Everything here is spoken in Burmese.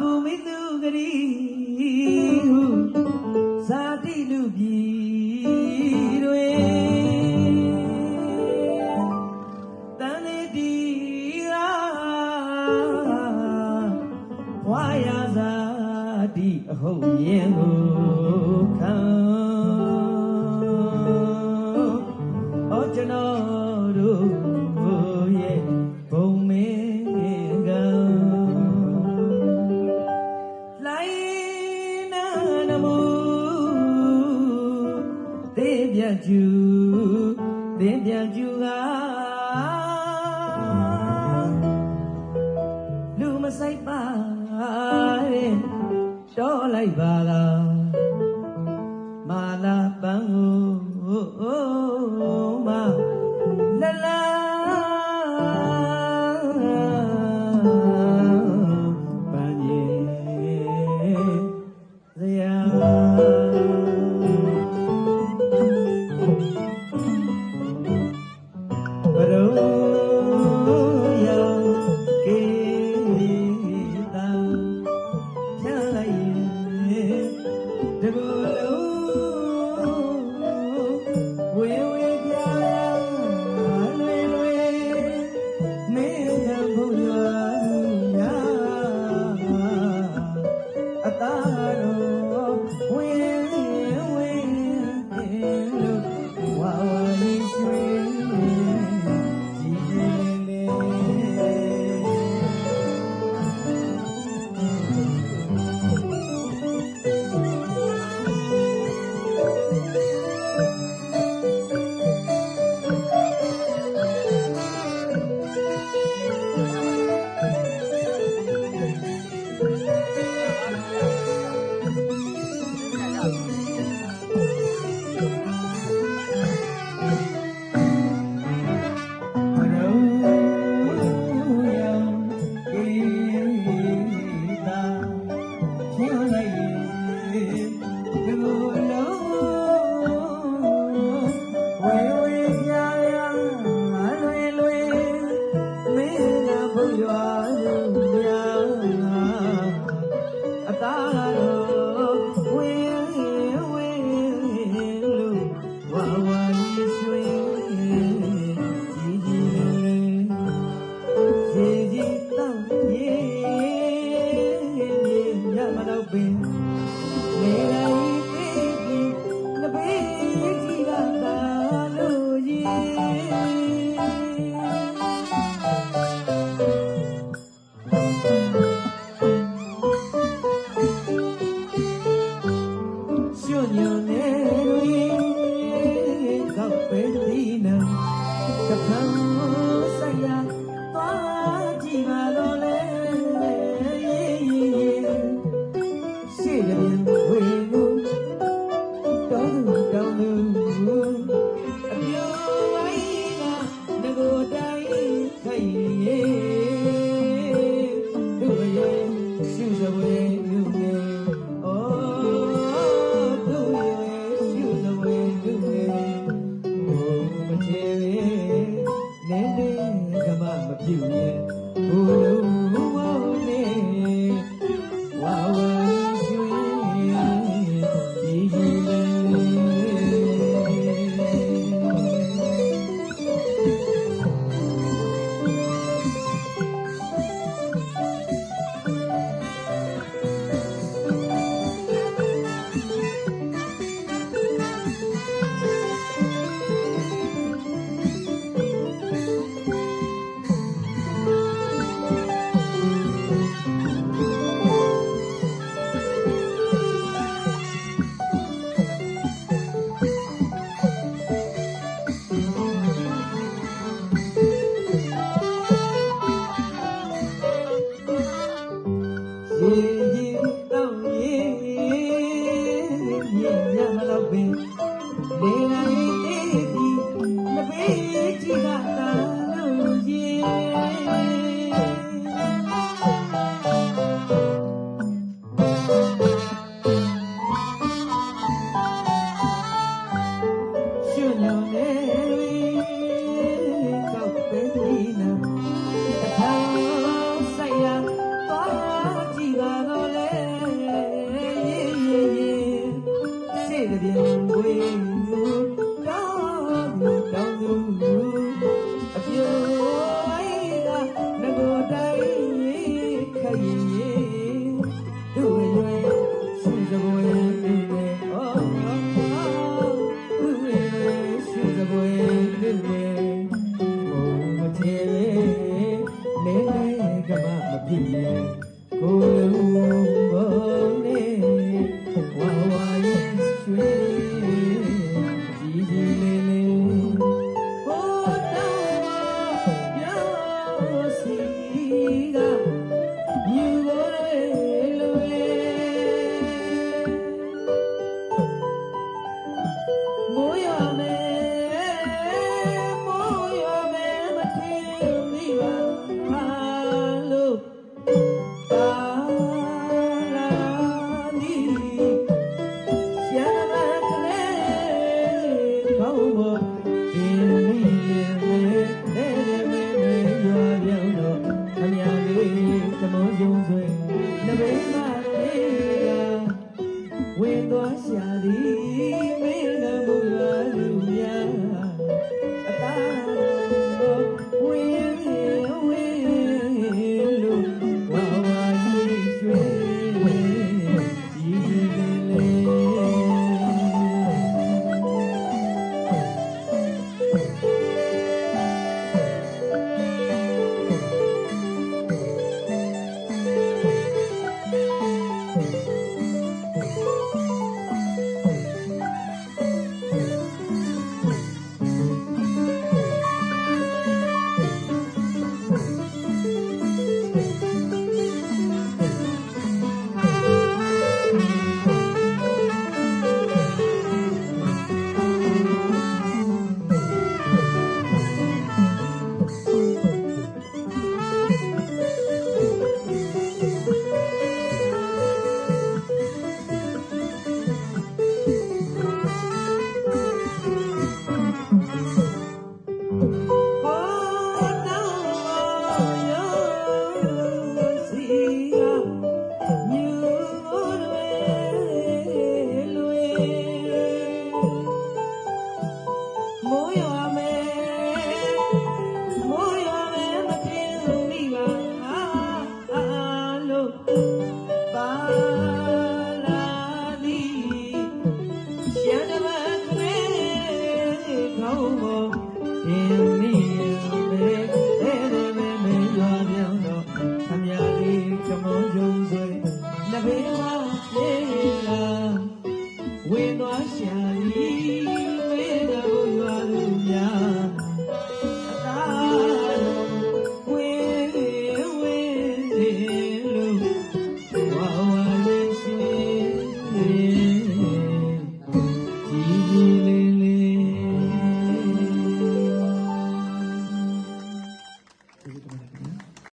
ဘူမိသူဂရီဟုဇာတိလူပြည်တွင်တန်လေတီရာဘွာရဇာတိအဟုတ်ရင်ကိုခံ Oh, you know. ပြန်ကျူသင်ပြန်ကျူကလူမဆိုင်ပါတဲ့တော်လိုက်ပါလား capella. မပြူရဲ့ဟို fazer.